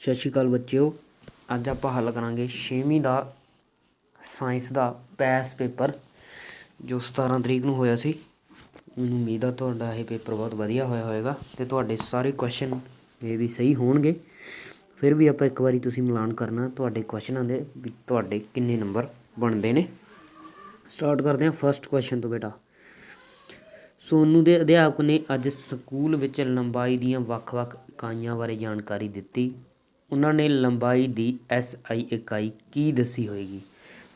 ਸਤਿ ਸ਼੍ਰੀ ਅਕਾਲ ਬੱਚਿਓ। ਅੱਜ ਆਪਾਂ ਹੱਲ ਕਰਾਂਗੇ 6ਵੀਂ ਦਾ ਸਾਇੰਸ ਦਾ ਪੈਸ ਪੇਪਰ, ਜੋ 17 ਤਰੀਕ ਨੂੰ ਹੋਇਆ ਸੀ। ਮੈਨੂੰ ਉਮੀਦ ਆ ਤੁਹਾਡਾ ਇਹ ਪੇਪਰ ਬਹੁਤ ਵਧੀਆ ਹੋਇਆ ਹੋਵੇਗਾ ਤੇ ਤੁਹਾਡੇ ਸਾਰੇ ਕੁਐਸਚਨ ਇਹ ਵੀ ਸਹੀ ਹੋਣਗੇ। ਫਿਰ ਵੀ ਆਪਾਂ ਇੱਕ ਵਾਰੀ ਤੁਸੀਂ ਮਿਲਾਨ ਕਰਨਾ ਤੁਹਾਡੇ ਕੁਐਸਚਨਾਂ ਦੇ ਵੀ ਤੁਹਾਡੇ ਕਿੰਨੇ ਨੰਬਰ ਬਣਦੇ ਨੇ। ਸਟਾਰਟ ਕਰਦੇ ਹਾਂ ਫਰਸਟ ਕੁਐਸਚਨ ਤੋਂ ਬੇਟਾ। ਸੋਨੂ ਦੇ ਅਧਿਆਪਕ ਨੇ ਅੱਜ ਸਕੂਲ ਵਿੱਚ ਲੰਬਾਈ ਦੀਆਂ ਵੱਖ-ਵੱਖ ਇਕਾਈਆਂ ਬਾਰੇ ਜਾਣਕਾਰੀ ਦਿੱਤੀ। ਉਹਨਾਂ ਨੇ ਲੰਬਾਈ ਦੀ ਐਸਆਈ ਇਕਾਈ ਕੀ ਦੱਸੀ ਹੋਏਗੀ?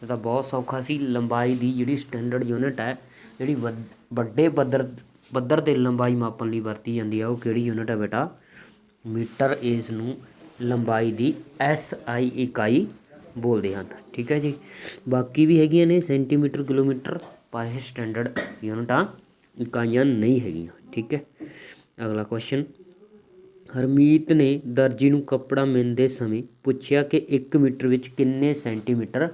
ਇਹ ਤਾਂ ਬਹੁਤ ਸੌਖਾ ਸੀ। ਲੰਬਾਈ ਦੀ ਜਿਹੜੀ ਸਟੈਂਡਰਡ ਯੂਨਿਟ ਹੈ, ਜਿਹੜੀ ਵੱਡ- ਵੱਡੇ ਪੱਧਰ ਪੱਧਰ ਤੇ ਲੰਬਾਈ ਮਾਪਣ ਲਈ ਵਰਤੀ ਜਾਂਦੀ ਹੈ, ਉਹ ਕਿਹੜੀ ਯੂਨਿਟ ਹੈ ਬੇਟਾ? ਮੀਟਰ ਇਸ ਨੂੰ ਲੰਬਾਈ ਦੀ ਐਸਆਈ ਇਕਾਈ ਬੋਲਦੇ ਹਨ। ਠੀਕ ਹੈ ਜੀ? ਬਾਕੀ ਵੀ ਹੈਗੀਆਂ ਨੇ, ਸੈਂਟੀਮੀਟਰ, ਕਿਲੋਮੀਟਰ, ਪਰ ਇਹ ਸਟੈਂਡਰਡ ਯੂਨਿਟਾਂ ਇਕਾਈਆਂ ਨਹੀਂ ਹੈਗੀਆਂ। ਠੀਕ ਹੈ? ਅਗਲਾ ਕੁਐਸਚਨ ਹਰਮੀਤ ਨੇ ਦਰਜੀ ਨੂੰ ਕੱਪੜਾ ਮਿਲਦੇ ਸਮੇਂ ਪੁੱਛਿਆ ਕਿ ਇੱਕ ਮੀਟਰ ਵਿੱਚ ਕਿੰਨੇ ਸੈਂਟੀਮੀਟਰ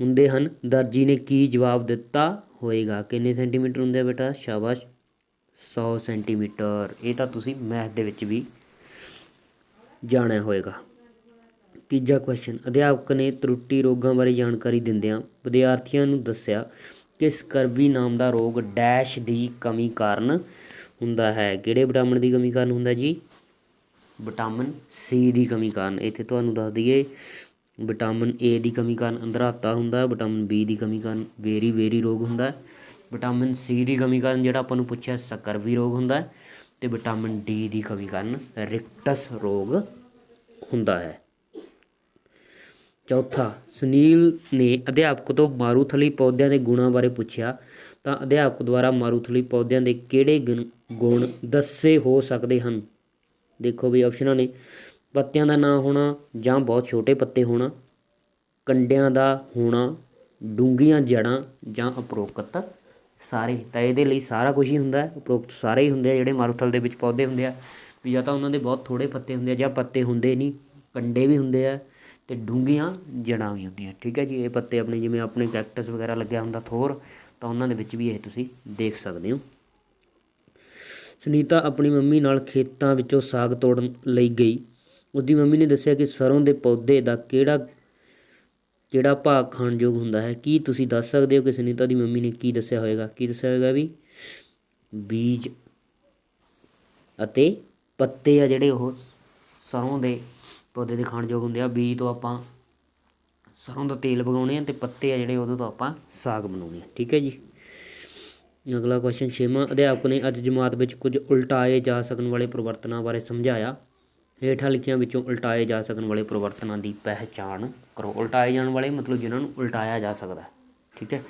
ਹੁੰਦੇ ਹਨ? ਦਰਜੀ ਨੇ ਕੀ ਜਵਾਬ ਦਿੱਤਾ? ਹੋਏਗਾ। ਕਿੰਨੇ ਸੈਂਟੀਮੀਟਰ ਹੁੰਦੇ ਆ ਬੇਟਾ? ਸ਼ਾਬਾਸ਼ 100 ਸੈਂਟੀਮੀਟਰ। ਇਹ ਤਾਂ ਤੁਸੀਂ ਮੈਥ ਦੇ ਵਿੱਚ ਵੀ ਜਾਣਿਆ ਹੋਏਗਾ। ਤੀਜਾ ਕੁਐਸਚਨ ਅਧਿਆਪਕ ਨੇ ਤਰੁੱਟੀ ਰੋਗਾਂ ਬਾਰੇ ਜਾਣਕਾਰੀ ਦਿੰਦਿਆਂ ਵਿਦਿਆਰਥੀਆਂ ਨੂੰ ਦੱਸਿਆ ਕਿ ਸਕਰਵੀ ਨਾਮ ਦਾ ਰੋਗ ਡੈਸ਼ ਦੀ ਕਮੀ ਕਾਰਨ ਹੁੰਦਾ ਹੈ। ਕਿਹੜੇ ਵਿਟਾਮਿਨ ਦੀ ਕਮੀ ਕਾਰਨ ਹੁੰਦਾ ਜੀ? ਵਿਟਾਮਿਨ ਸੀ ਦੀ ਕਮੀ ਕਾਰਨ। ਇੱਥੇ ਤੁਹਾਨੂੰ ਦੱਸ ਦਈਏ, ਵਿਟਾਮਿਨ ਏ ਦੀ ਕਮੀ ਕਾਰਨ ਅੰਧਰਾਤਾ ਹੁੰਦਾ ਵਿਟਾਮਿਨ ਬੀ ਦੀ ਕਮੀ ਕਾਰਨ ਵੇਰੀ ਵੇਰੀ ਰੋਗ ਹੁੰਦਾ ਵਿਟਾਮਿਨ ਸੀ ਦੀ ਕਮੀ ਕਾਰਨ ਜਿਹੜਾ ਆਪਾਂ ਨੂੰ ਪੁੱਛਿਆ ਸਕਰਵੀ ਰੋਗ ਹੁੰਦਾ ਹੈ ਤੇ ਵਿਟਾਮਿਨ ਡੀ ਦੀ ਕਮੀ ਕਾਰਨ ਰਿਕਟਸ ਰੋਗ ਹੁੰਦਾ ਹੈ। ਚੌਥਾ, ਸੁਨੀਲ ਨੇ ਅਧਿਆਪਕ ਤੋਂ ਮਾਰੂਥਲੀ ਪੌਦਿਆਂ ਦੇ ਗੁਣਾਂ ਬਾਰੇ ਪੁੱਛਿਆ, ਤਾਂ ਅਧਿਆਪਕ ਦੁਆਰਾ ਮਾਰੂਥਲੀ ਪੌਦਿਆਂ ਦੇ ਕਿਹੜੇ ਗੁਣ- ਗੁਣ ਦੱਸੇ ਹੋ ਸਕਦੇ ਹਨ? ਦੇਖੋ ਵੀ ਆਪਸ਼ਨਾਂ ਨੇ ਪੱਤਿਆਂ ਦਾ ਨਾ ਹੋਣਾ ਜਾਂ ਬਹੁਤ ਛੋਟੇ ਪੱਤੇ ਹੋਣਾ, ਕੰਡਿਆਂ ਦਾ ਹੋਣਾ, ਡੂੰਘੀਆਂ ਜੜਾਂ ਜਾਂ ਉਪਰੋਕਤ ਸਾਰੇ। ਤਾਂ ਇਹਦੇ ਲਈ ਸਾਰਾ ਕੁਝ ਹੀ ਹੁੰਦਾ ਹੈ। ਉਪਰੋਕਤ ਸਾਰੇ ਹੀ ਹੁੰਦੇ ਆ ਜਿਹੜੇ ਮਾਰੂਥਲ ਦੇ ਵਿੱਚ ਪੌਦੇ ਹੁੰਦੇ ਆ। ਵੀ ਜਾਂ ਤਾਂ ਉਹਨਾਂ ਦੇ ਬਹੁਤ ਥੋੜੇ ਪੱਤੇ ਹੁੰਦੇ ਆ ਜਾਂ ਪੱਤੇ ਹੁੰਦੇ ਨਹੀਂ, ਕੰਡੇ ਵੀ ਹੁੰਦੇ ਆ ਤੇ ਡੂੰਘੀਆਂ ਜੜਾਂ ਵੀ ਹੁੰਦੀਆਂ। ਠੀਕ ਹੈ ਜੀ, ਇਹ ਪੱਤੇ ਆਪਣੇ ਜਿਵੇਂ ਆਪਣੇ ਕੈਕਟਸ ਵਗੈਰਾ ਲੱਗਿਆ ਹੁੰਦਾ ਥੋਰ, ਤਾਂ ਉਹਨਾਂ ਦੇ ਵਿੱਚ ਵੀ ਇਹ ਤੁਸੀਂ ਦੇਖ ਸਕਦੇ ਹੋ। ਸੁਨੀਤਾ ਆਪਣੀ ਮੰਮੀ ਨਾਲ ਖੇਤਾਂ ਵਿੱਚੋਂ ਸਾਗ ਤੋੜਨ ਲਈ ਗਈ। ਉਹਦੀ ਮੰਮੀ ਨੇ ਦੱਸਿਆ ਕਿ ਸਰ੍ਹੋਂ ਦੇ ਪੌਦੇ ਦਾ ਕਿਹੜਾ ਕਿਹੜਾ ਭਾਗ ਖਾਣਯੋਗ ਹੁੰਦਾ ਹੈ? ਕੀ ਤੁਸੀਂ ਦੱਸ ਸਕਦੇ ਹੋ ਕਿ ਸੁਨੀਤਾ ਦੀ ਮੰਮੀ ਨੇ ਕੀ ਦੱਸਿਆ ਹੋਵੇਗਾ ਕੀ ਦੱਸਿਆ ਹੋਵੇਗਾ ਵੀ ਬੀਜ ਅਤੇ ਪੱਤੇ ਆ ਜਿਹੜੇ ਉਹ ਸਰੋਂ ਦੇ ਪੌਦੇ ਦੇ ਖਾਣਯੋਗ ਹੁੰਦੇ ਆ। ਬੀਜ ਤੋਂ ਆਪਾਂ ਸਰੋਂ ਦਾ ਤੇਲ ਪਕਾਉਣੇ ਆ ਤੇ ਪੱਤੇ ਆ ਜਿਹੜੇ ਉਹਦੇ ਤੋਂ ਆਪਾਂ ਸਾਗ ਬਣਾਉਣੇ ਆ। ਠੀਕ ਹੈ ਜੀ? ਅਗਲਾ ਕੁਐਸਚਨ ਛੇਵਾਂ, ਅਧਿਆਪਕ ਨੇ ਅੱਜ ਜਮਾਤ ਵਿੱਚ ਕੁਝ ਉਲਟਾਏ ਜਾ ਸਕਣ ਵਾਲੇ ਪਰਿਵਰਤਨਾਂ ਬਾਰੇ ਸਮਝਾਇਆ। ਹੇਠਾਂ ਲਿਖੀਆਂ ਵਿੱਚੋਂ ਉਲਟਾਏ ਜਾ ਸਕਣ ਵਾਲੇ ਪਰਿਵਰਤਨਾਂ ਦੀ ਪਹਿਚਾਣ ਕਰੋ। ਉਲਟਾਏ ਜਾਣ ਵਾਲੇ ਮਤਲਬ ਜਿਨ੍ਹਾਂ ਨੂੰ ਉਲਟਾਇਆ ਜਾ ਸਕਦਾ ਹੈ, ਠੀਕ ਹੈ?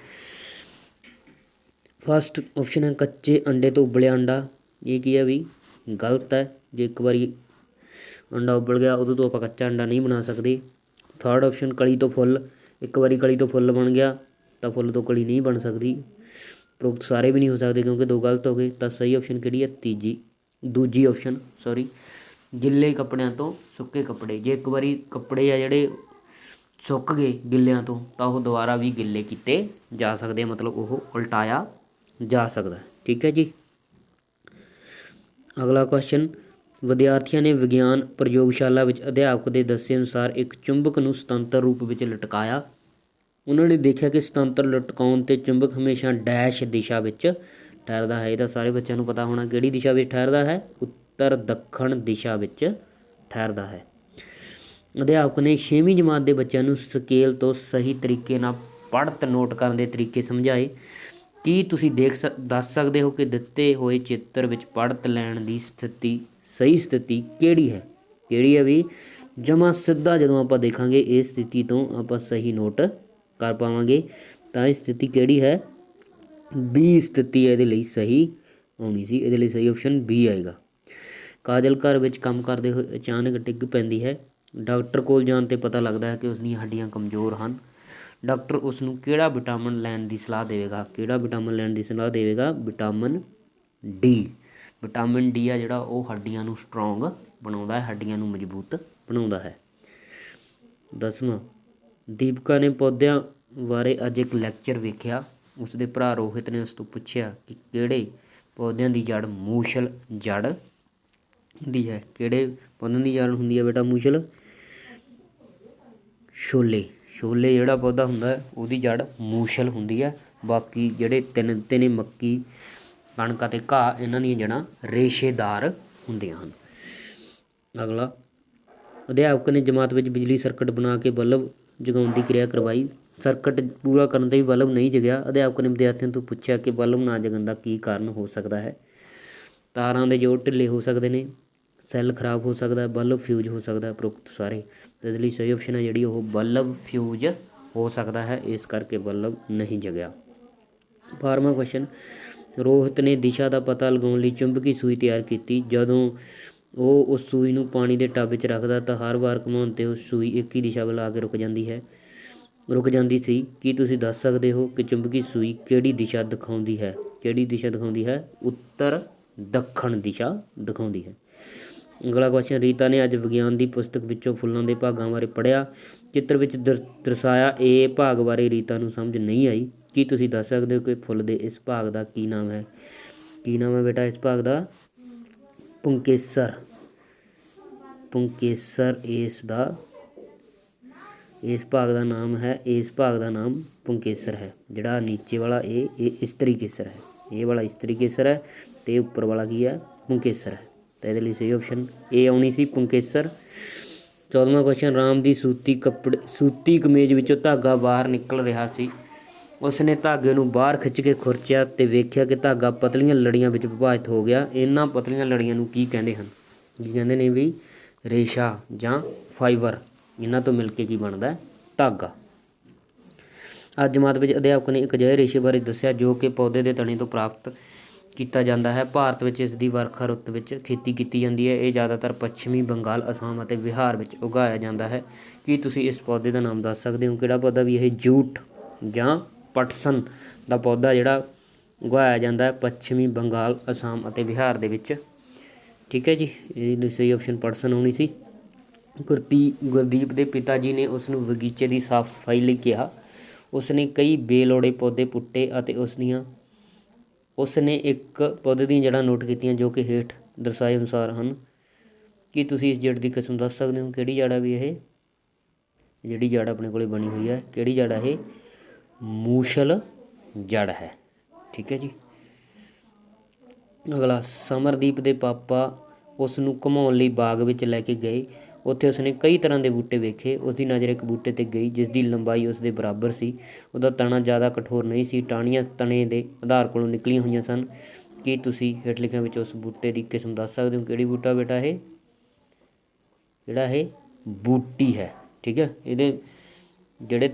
ਫਸਟ ਆਪਸ਼ਨ ਹੈ ਕੱਚੇ ਅੰਡੇ ਤੋਂ ਉਬਲਿਆ ਅੰਡਾ। ਇਹ ਕੀ ਹੈ ਵੀ? ਗਲਤ ਹੈ। ਜੇ ਇੱਕ ਵਾਰੀ ਅੰਡਾ ਉਬਲ ਗਿਆ, ਉਦੋਂ ਤੋਂ ਆਪਾਂ ਕੱਚਾ ਅੰਡਾ ਨਹੀਂ ਬਣਾ ਸਕਦੇ। ਥਰਡ ਆਪਸ਼ਨ ਕਲੀ ਤੋਂ ਫੁੱਲ। ਇੱਕ ਵਾਰੀ ਕਲੀ ਤੋਂ ਫੁੱਲ ਬਣ ਗਿਆ, ਤਾਂ ਫੁੱਲ ਤੋਂ ਕਲੀ ਨਹੀਂ ਬਣ ਸਕਦੀ। ਉਪਰੋਕਤ ਸਾਰੇ ਵੀ ਨਹੀਂ ਹੋ ਸਕਦੇ ਕਿਉਂਕਿ ਦੋ ਗਲਤ ਹੋ ਗਏ, ਤਾਂ ਸਹੀ ਆਪਸ਼ਨ ਕਿਹੜੀ ਹੈ? ਤੀਜੀ, ਦੂਜੀ ਆਪਸ਼ਨ ਸੌਰੀ ਗਿੱਲੇ ਕੱਪੜਿਆਂ ਤੋਂ ਸੁੱਕੇ ਕੱਪੜੇ। ਜੇ ਇੱਕ ਵਾਰੀ ਕੱਪੜੇ ਆ ਜਿਹੜੇ ਸੁੱਕ ਗਏ ਗਿੱਲਿਆਂ ਤੋਂ, ਤਾਂ ਉਹ ਦੁਬਾਰਾ ਵੀ ਗਿੱਲੇ ਕੀਤੇ ਜਾ ਸਕਦੇ ਆ, ਮਤਲਬ ਉਹ ਉਲਟਾਇਆ ਜਾ ਸਕਦਾ ਠੀਕ ਹੈ ਜੀ? ਅਗਲਾ ਕੁਐਸਚਨ ਵਿਦਿਆਰਥੀਆਂ ਨੇ ਵਿਗਿਆਨ ਪ੍ਰਯੋਗਸ਼ਾਲਾ ਵਿੱਚ ਅਧਿਆਪਕ ਦੇ ਦੱਸੇ ਅਨੁਸਾਰ ਇੱਕ ਚੁੰਬਕ ਨੂੰ ਸੁਤੰਤਰ ਰੂਪ ਵਿੱਚ ਲਟਕਾਇਆ ਉਹਨਾਂ ਨੇ ਦੇਖਿਆ ਕਿ ਸੁਤੰਤਰ ਲਟਕਾਉਣ ਤੇ ਚੁੰਬਕ ਹਮੇਸ਼ਾ ਡੈਸ਼ ਦਿਸ਼ਾ ਵਿੱਚ ਠਹਿਰਦਾ ਹੈ। ਇਹਦਾ ਸਾਰੇ ਬੱਚਿਆਂ ਨੂੰ ਪਤਾ ਹੋਣਾ ਕਿਹੜੀ ਦਿਸ਼ਾ ਵਿੱਚ ਠਹਿਰਦਾ ਹੈ। ਉੱਤਰ ਦੱਖਣ ਦਿਸ਼ਾ ਵਿੱਚ ਠਹਿਰਦਾ ਹੈ। ਅਧਿਆਪਕ ਨੇ 6ਵੀਂ ਜਮਾਤ ਦੇ ਬੱਚਿਆਂ ਨੂੰ ਸਕੇਲ ਤੋਂ ਸਹੀ ਤਰੀਕੇ ਨਾਲ ਪੜ੍ਹਤ ਨੋਟ ਕਰਨ ਦੇ ਤਰੀਕੇ ਸਮਝਾਏ। ਕੀ ਤੁਸੀਂ ਦੇਖ ਸਕ, ਦੱਸ ਸਕਦੇ ਹੋ ਕਿ ਦਿੱਤੇ ਹੋਏ ਚਿੱਤਰ ਵਿੱਚ ਪੜ੍ਹਤ ਲੈਣ ਦੀ ਸਥਿਤੀ, ਸਹੀ ਸਥਿਤੀ ਕਿਹੜੀ ਹੈ? ਕਿਹੜੀ ਹੈ ਵੀ ਜਮਾ ਸਿੱਧਾ ਜਦੋਂ ਆਪਾਂ ਦੇਖਾਂਗੇ, ਇਸ ਸਥਿਤੀ ਤੋਂ ਆਪਾਂ ਸਹੀ ਨੋਟ ਕਰ ਪਾਵਾਂਗੇ, ਤਾਂ ਇਹ ਸਥਿਤੀ ਕਿਹੜੀ ਹੈ? ਬੀ ਸਥਿਤੀ ਇਹਦੇ ਲਈ ਸਹੀ ਹੋਣੀ ਸੀ। ਇਹਦੇ ਲਈ ਸਹੀ ਆਪਸ਼ਨ ਬੀ ਆਏਗਾ। ਕਾਜਲ ਘਰ ਵਿੱਚ ਕੰਮ ਕਰਦੇ ਹੋਏ ਅਚਾਨਕ ਡਿੱਗ ਪੈਂਦੀ ਹੈ। ਡਾਕਟਰ ਕੋਲ ਜਾਣ ਤੇ ਪਤਾ ਲੱਗਦਾ ਹੈ ਕਿ ਉਸ ਦੀਆਂ ਹੱਡੀਆਂ ਕਮਜ਼ੋਰ ਹਨ। ਡਾਕਟਰ ਉਸ ਨੂੰ ਕਿਹੜਾ ਵਿਟਾਮਿਨ ਲੈਣ ਦੀ ਸਲਾਹ ਦੇਵੇਗਾ? ਕਿਹੜਾ ਵਿਟਾਮਿਨ ਲੈਣ ਦੀ ਸਲਾਹ ਦੇਵੇਗਾ? ਵਿਟਾਮਿਨ ਡੀ ਵਿਟਾਮਿਨ ਡੀ ਆ ਜਿਹੜਾ ਉਹ ਹੱਡੀਆਂ ਨੂੰ ਸਟਰੋਂਗ ਬਣਾਉਂਦਾ ਹੈ, ਹੱਡੀਆਂ ਨੂੰ ਮਜ਼ਬੂਤ ਬਣਾਉਂਦਾ ਹੈ। ਦਸਵਾਂ ਦੀਪਿਕਾ ਨੇ ਪੌਦਿਆਂ ਬਾਰੇ ਅੱਜ ਇੱਕ ਲੈਕਚਰ ਵੇਖਿਆ। ਉਸ ਦੇ ਭਰਾ ਰੋਹਿਤ ਨੇ ਉਸ ਤੋਂ ਪੁੱਛਿਆ ਕਿ ਕਿਹੜੇ ਪੌਦਿਆਂ ਦੀ ਜੜ ਮੂਸ਼ਲ ਜੜ ਹੁੰਦੀ ਹੈ? ਕਿਹੜੇ ਪੌਦਿਆਂ ਦੀ ਜੜ ਹੁੰਦੀ ਹੈ ਬੇਟਾ ਮੂਸ਼ਲ? ਛੋਲੇ। ਛੋਲੇ ਜਿਹੜਾ ਪੌਦਾ ਹੁੰਦਾ ਉਹਦੀ ਜੜ ਮੂਸ਼ਲ ਹੁੰਦੀ ਹੈ। ਬਾਕੀ ਜਿਹੜੇ ਤਿੰਨ ਤਿੰਨੇ ਮੱਕੀ, ਕਣਕ ਅਤੇ ਘਾਹ, ਇਹਨਾਂ ਦੀਆਂ ਜੜਾਂ ਰੇਸ਼ੇਦਾਰ ਹੁੰਦੀਆਂ ਹਨ। ਅਗਲਾ। ਅਧਿਆਪਕ ਨੇ ਜਮਾਤ ਵਿੱਚ ਬਿਜਲੀ ਸਰਕਟ ਬਣਾ ਕੇ ਬਲਬ ਜਗਾਉਣ ਦੀ ਕਿਰਿਆ ਕਰਵਾਈ, ਸਰਕਟ ਪੂਰਾ ਕਰਨ ਤੇ ਵੀ ਬਲਬ ਨਹੀਂ ਜਗਿਆ। ਅਧਿਆਪਕ ਨੇ ਵਿਦਿਆਰਥੀਆਂ ਤੋਂ ਪੁੱਛਿਆ ਕਿ ਬਲਬ ਨਾ ਜਗਣ ਦਾ ਕੀ ਕਾਰਨ ਹੋ ਸਕਦਾ ਹੈ? ਤਾਰਾਂ ਦੇ ਜੋੜ ਢਿੱਲੇ ਹੋ ਸਕਦੇ ਨੇ, ਸੈੱਲ ਖਰਾਬ ਹੋ ਸਕਦਾ, ਬਲਬ ਫਿਊਜ਼ ਹੋ ਸਕਦਾ ਪ੍ਰੋਕਤ ਸਾਰੇ। ਇਸ ਲਈ ਸਹੀ ਆਪਸ਼ਨ ਹੈ ਜਿਹੜੀ ਉਹ ਬਲਬ ਫਿਊਜ਼ ਹੋ ਸਕਦਾ ਹੈ, ਇਸ ਕਰਕੇ ਬਲਬ ਨਹੀਂ ਜਗਿਆ। ਬਾਰਵਾਂ ਕੁਐਸਚਨ ਰੋਹਿਤ ਨੇ ਦਿਸ਼ਾ ਦਾ ਪਤਾ ਲਗਾਉਣ ਲਈ ਚੁੰਬਕੀ ਸੂਈ ਤਿਆਰ ਕੀਤੀ। ਜਦੋਂ ਉਹ ਉਸ ਸੂਈ ਨੂੰ ਪਾਣੀ ਦੇ ਟੱਬ ਵਿੱਚ ਰੱਖਦਾ ਤਾਂ ਹਰ ਵਾਰ ਘੁਮਾਉਣ ਤੇ ਉਹ ਸੂਈ ਇੱਕ ਹੀ ਦਿਸ਼ਾ ਵੱਲ ਆ ਕੇ ਰੁਕ ਜਾਂਦੀ ਹੈ। ਰੁਕ ਜਾਂਦੀ ਸੀ। ਕੀ ਤੁਸੀਂ ਦੱਸ ਸਕਦੇ ਹੋ ਕਿ ਚੁੰਬਕੀ ਸੂਈ ਕਿਹੜੀ ਦਿਸ਼ਾ ਦਿਖਾਉਂਦੀ ਹੈ? ਕਿਹੜੀ ਦਿਸ਼ਾ ਦਿਖਾਉਂਦੀ ਹੈ? ਉੱਤਰ ਦੱਖਣ ਦਿਸ਼ਾ ਦਿਖਾਉਂਦੀ ਹੈ। ਅਗਲਾ ਕੁਐਸਚਨ ਰੀਤਾ ਨੇ ਅੱਜ ਵਿਗਿਆਨ ਦੀ ਪੁਸਤਕ ਵਿੱਚੋਂ ਫੁੱਲਾਂ ਦੇ ਭਾਗਾਂ ਬਾਰੇ ਪੜ੍ਹਿਆ। ਚਿੱਤਰ ਵਿੱਚ ਦਰ- ਦਰਸਾਇਆ, ਇਹ ਭਾਗ ਬਾਰੇ ਰੀਤਾ ਨੂੰ ਸਮਝ ਨਹੀਂ ਆਈ। ਕੀ ਤੁਸੀਂ ਦੱਸ ਸਕਦੇ ਹੋ ਕਿ ਫੁੱਲ ਦੇ ਇਸ ਭਾਗ ਦਾ ਕੀ ਨਾਮ ਹੈ? ਕੀ ਨਾਮ ਹੈ ਬੇਟਾ? ਇਸ ਭਾਗ ਦਾ ਪੁੰਕੇਸਰ। ਪੁੰਕੇਸਰ ਇਸ ਦਾ, ਇਸ ਭਾਗ ਦਾ ਨਾਮ ਹੈ, ਇਸ ਭਾਗ ਦਾ ਨਾਮ ਪੁੰਕੇਸਰ ਹੈ। ਜਿਹੜਾ ਨੀਚੇ ਵਾਲਾ ਇਹ ਇਹ ਇਸਤਰੀ ਕੇਸਰ ਹੈ। ਇਹ ਵਾਲਾ ਇਸਤਰੀ ਕੇਸਰ ਹੈ ਤੇ ਉੱਪਰ ਵਾਲਾ ਕੀ ਹੈ? ਪੁੰਕੇਸਰ ਹੈ। ਤਾਂ ਇਹਦੇ ਲਈ ਸਹੀ ਆਪਸ਼ਨ ਇਹ ਆਉਣੀ ਸੀ, ਪੁੰਕੇਸਰ। 14ਵਾਂ ਕੁਐਸਚਨ ਰਾਮ ਦੀ ਸੂਤੀ ਕੱਪੜੇ, ਸੂਤੀ ਕਮੀਜ਼ ਵਿੱਚੋਂ ਧਾਗਾ ਬਾਹਰ ਨਿਕਲ ਰਿਹਾ ਸੀ। ਉਸਨੇ ਧਾਗੇ ਨੂੰ ਬਾਹਰ ਖਿੱਚ ਕੇ ਖੁਰਚਿਆ ਤੇ ਵੇਖਿਆ ਕਿ ਧਾਗਾ ਪਤਲੀਆਂ ਲੜੀਆਂ ਵਿੱਚ ਵਿਭਾਜਿਤ ਹੋ ਗਿਆ। ਇਹਨਾਂ ਪਤਲੀਆਂ ਲੜੀਆਂ ਨੂੰ ਕੀ ਕਹਿੰਦੇ ਹਨ? ਕੀ ਕਹਿੰਦੇ ਨੇ ਵੀ ਰੇਸ਼ਾ ਜਾਂ ਫਾਈਬਰ, ਇਹਨਾਂ ਤੋਂ ਮਿਲ ਕੇ ਕੀ ਬਣਦਾ ਧਾਗਾ। ਅੱਜ ਜਮਾਤ ਵਿੱਚ ਅਧਿਆਪਕ ਨੇ ਇੱਕ ਅਜਿਹੇ ਰੇਸ਼ੇ ਬਾਰੇ ਦੱਸਿਆ ਜੋ ਕਿ ਪੌਦੇ ਦੇ ਤਣੇ ਤੋਂ ਪ੍ਰਾਪਤ ਕੀਤਾ ਜਾਂਦਾ ਹੈ। ਭਾਰਤ ਵਿੱਚ ਇਸ ਦੀ ਵਰਖਾ ਰੁੱਤ ਵਿੱਚ ਖੇਤੀ ਕੀਤੀ ਜਾਂਦੀ ਹੈ। ਇਹ ਜ਼ਿਆਦਾਤਰ ਪੱਛਮੀ ਬੰਗਾਲ, ਅਸਾਮ ਅਤੇ ਬਿਹਾਰ ਵਿੱਚ ਉਗਾਇਆ ਜਾਂਦਾ ਹੈ। ਕੀ ਤੁਸੀਂ ਇਸ ਪੌਦੇ ਦਾ ਨਾਮ ਦੱਸ ਸਕਦੇ ਹੋ? ਕਿਹੜਾ ਪੌਦਾ ਵੀ ਇਹ ਜੂਟ ਜਾਂ ਪਟਸਨ ਦਾ ਪੌਦਾ ਜਿਹੜਾ ਉਗਾਇਆ ਜਾਂਦਾ ਹੈ ਪੱਛਮੀ ਬੰਗਾਲ, ਅਸਾਮ ਅਤੇ ਬਿਹਾਰ ਦੇ ਵਿੱਚ। ਠੀਕ ਹੈ ਜੀ, ਇਹਦੀ ਸਹੀ ਆਪਸ਼ਨ ਪਟਸਨ ਹੋਣੀ ਸੀ। ਗੁਰਦੀ ਗੁਰਦੀਪ ਦੇ ਪਿਤਾ ਜੀ ਨੇ ਉਸ ਨੂੰ ਬਗੀਚੇ ਦੀ ਸਾਫ਼ ਸਫ਼ਾਈ ਲਈ ਕਿਹਾ। ਉਸ ਨੇ ਕਈ ਬੇਲੋੜੇ ਪੌਦੇ ਪੁੱਟੇ ਅਤੇ ਉਸ ਦੀਆਂ ਉਸ ਨੇ ਇੱਕ ਪੌਦੇ ਦੀਆਂ ਜੜ੍ਹਾਂ ਨੋਟ ਕੀਤੀਆਂ ਜੋ ਕਿ ਹੇਠ ਦਰਸਾਏ ਅਨੁਸਾਰ ਹਨ। ਕੀ ਤੁਸੀਂ ਇਸ ਜੜ ਦੀ ਕਿਸਮ ਦੱਸ ਸਕਦੇ ਹੋ ਕਿਹੜੀ ਜੜ ਆ ਵੀ ਇਹ? ਜਿਹੜੀ ਜੜ ਆਪਣੇ ਕੋਲੇ ਬਣੀ ਹੋਈ ਹੈ, ਕਿਹੜੀ ਜੜ ਹੈ ਇਹ? ਮੂਸ਼ਲ ਜੜ ਹੈ। ਠੀਕ ਹੈ ਜੀ। ਅਗਲਾ, ਸਮਰਦੀਪ ਦੇ ਪਾਪਾ ਉਸ ਨੂੰ ਘੁਮਾਉਣ ਲਈ ਬਾਗ ਵਿੱਚ ਲੈ ਕੇ ਗਏ। ਉੱਥੇ ਉਸਨੇ ਕਈ ਤਰ੍ਹਾਂ ਦੇ ਬੂਟੇ ਵੇਖੇ। ਉਸਦੀ ਨਜ਼ਰ ਇੱਕ ਬੂਟੇ ਤੇ ਗਈ ਜਿਸ ਦੀ ਲੰਬਾਈ ਉਸ ਦੇ ਬਰਾਬਰ ਸੀ। ਉਹਦਾ ਤਣਾ ਜ਼ਿਆਦਾ ਕਠੋਰ ਨਹੀਂ ਸੀ। ਟਾਹਣੀਆਂ ਤਣੇ ਦੇ ਆਧਾਰ ਕੋਲੋਂ ਨਿਕਲੀਆਂ ਹੋਈਆਂ ਸਨ। ਕੀ ਤੁਸੀਂ ਹੇਠ ਲਿਖਿਆਂ ਵਿੱਚ ਉਸ ਬੂਟੇ ਦੀ ਕਿਸਮ ਦੱਸ ਸਕਦੇ ਹੋ? ਕਿਹੜੀ ਬੂਟਾ ਬੇਟਾ ਇਹ? ਜਿਹੜਾ ਇਹ ਬੂਟੀ ਹੈ। ਠੀਕ ਹੈ। ਇਹਦੇ ਜਿਹੜੇ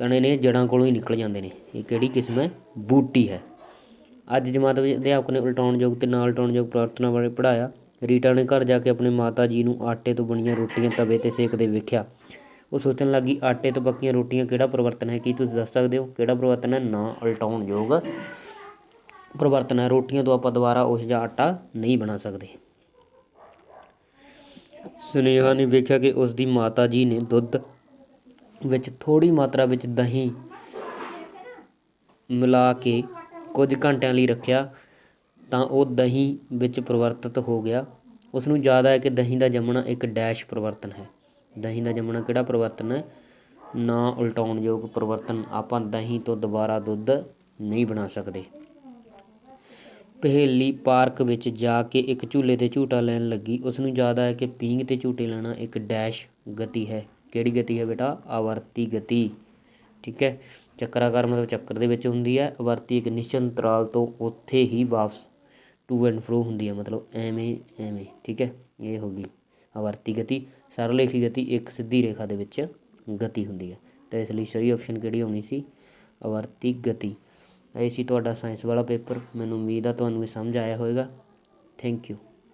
ਤਣੇ ਨੇ ਜੜਾਂ ਕੋਲੋਂ ਹੀ ਨਿਕਲ ਜਾਂਦੇ ਨੇ। ਇਹ ਕਿਹੜੀ ਕਿਸਮ ਹੈ? ਬੂਟੀ ਹੈ। ਅੱਜ ਜਮਾਤ ਵਿੱਚ ਅਧਿਆਪਕ ਨੇ ਉਲਟਾਉਣਯੋਗ ਤੇ ਨਾਲ ਉਲਟਾਉਣਯੋਗ ਪ੍ਰਾਰਥਨਾ ਬਾਰੇ ਪੜ੍ਹਾਇਆ। ਰੀਟਾ ਨੇ ਘਰ ਜਾ ਕੇ ਆਪਣੇ ਮਾਤਾ ਜੀ ਨੂੰ ਆਟੇ ਤੋਂ ਬਣੀਆਂ ਰੋਟੀਆਂ ਤਵੇ ਤੇ ਸੇਕਦੇ ਵੇਖਿਆ। ਉਹ ਸੋਚਣ ਲੱਗੀ, ਆਟੇ ਤੋਂ ਪੱਕੀਆਂ ਰੋਟੀਆਂ ਕਿਹੜਾ ਪਰਿਵਰਤਨ ਹੈ? ਕੀ ਤੁਸੀਂ ਦੱਸ ਸਕਦੇ ਹੋ? ਕਿਹੜਾ ਪਰਿਵਰਤਨ ਹੈ? ਨਾ ਉਲਟਾਉਣਯੋਗ ਪਰਿਵਰਤਨ ਹੈ। ਰੋਟੀਆਂ ਤੋਂ ਆਪਾਂ ਦੁਬਾਰਾ ਉਹ ਜਿਹਾ ਆਟਾ ਨਹੀਂ ਬਣਾ ਸਕਦੇ। ਸੁਨੇਹਾ ਨੇ ਵੇਖਿਆ ਕਿ ਉਸ ਦੀ ਮਾਤਾ ਜੀ ਨੇ ਦੁੱਧ ਵਿੱਚ ਥੋੜ੍ਹੀ ਮਾਤਰਾ ਵਿੱਚ ਦਹੀਂ ਮਿਲਾ ਕੇ ਕੁਝ ਘੰਟਿਆਂ ਲਈ ਰੱਖਿਆ, ਤਾਂ ਉਹ ਦਹੀਂ ਵਿੱਚ ਪਰਿਵਰਤਿਤ ਹੋ ਗਿਆ। ਉਸ ਨੂੰ ਯਾਦ ਆਇਆ ਕਿ ਦਹੀਂ ਦਾ ਜੰਮਣਾ ਇੱਕ ਡੈਸ਼ ਪਰਿਵਰਤਨ ਹੈ। ਦਹੀਂ ਦਾ ਜੰਮਣਾ ਕਿਹੜਾ ਪਰਿਵਰਤਨ ਹੈ? ਨਾ ਉਲਟਾਉਣਯੋਗ ਪਰਿਵਰਤਨ। ਆਪਾਂ ਦਹੀਂ ਤੋਂ ਦੁਬਾਰਾ ਦੁੱਧ ਨਹੀਂ ਬਣਾ ਸਕਦੇ। ਪਹੇਲੀ ਪਾਰਕ ਵਿੱਚ ਜਾ ਕੇ ਇੱਕ ਝੂਲੇ ਤੇ ਝੂਟਾ ਲੈਣ ਲੱਗੀ। ਉਸ ਨੂੰ ਯਾਦ ਆਇਆ ਕਿ ਪੀਂਘ ਤੇ ਝੂਟੇ ਲੈਣਾ ਇੱਕ ਡੈਸ਼ ਗਤੀ ਹੈ। ਕਿਹੜੀ ਗਤੀ ਹੈ ਬੇਟਾ? ਆਵਰਤੀ ਗਤੀ। ਠੀਕ ਹੈ? ਚੱਕਰਾਕਾਰ ਮਤਲਬ ਚੱਕਰ ਦੇ ਵਿੱਚ ਹੁੰਦੀ ਹੈ। ਆਵਰਤੀ ਇੱਕ ਨਿਸ਼ਚਿਤ ਅੰਤਰਾਲ ਤੋਂ ਉੱਥੇ ਹੀ ਵਾਪਸ ਟੂ ਐਂਡ ਫਰੋ ਹੁੰਦੀ ਹੈ। ਮਤਲਬ ਐਵੇਂ ਐਵੇਂ। ਠੀਕ ਹੈ? ਇਹ ਹੋ ਗਈ ਆਵਰਤੀ ਗਤੀ। ਸਰਲੇਖੀ ਗਤੀ ਇੱਕ ਸਿੱਧੀ ਰੇਖਾ ਦੇ ਵਿੱਚ ਗਤੀ ਹੁੰਦੀ ਹੈ। ਤਾਂ ਇਸ ਲਈ ਸਹੀ ਆਪਸ਼ਨ ਕਿਹੜੀ ਹੋਣੀ ਸੀ? ਆਵਰਤੀ ਗਤੀ। ਇਹ ਸੀ ਤੁਹਾਡਾ ਸਾਇੰਸ ਵਾਲਾ ਪੇਪਰ ਮੈਨੂੰ ਉਮੀਦ ਆ ਤੁਹਾਨੂੰ ਇਹ ਸਮਝ ਆਇਆ ਹੋਵੇਗਾ। Thank you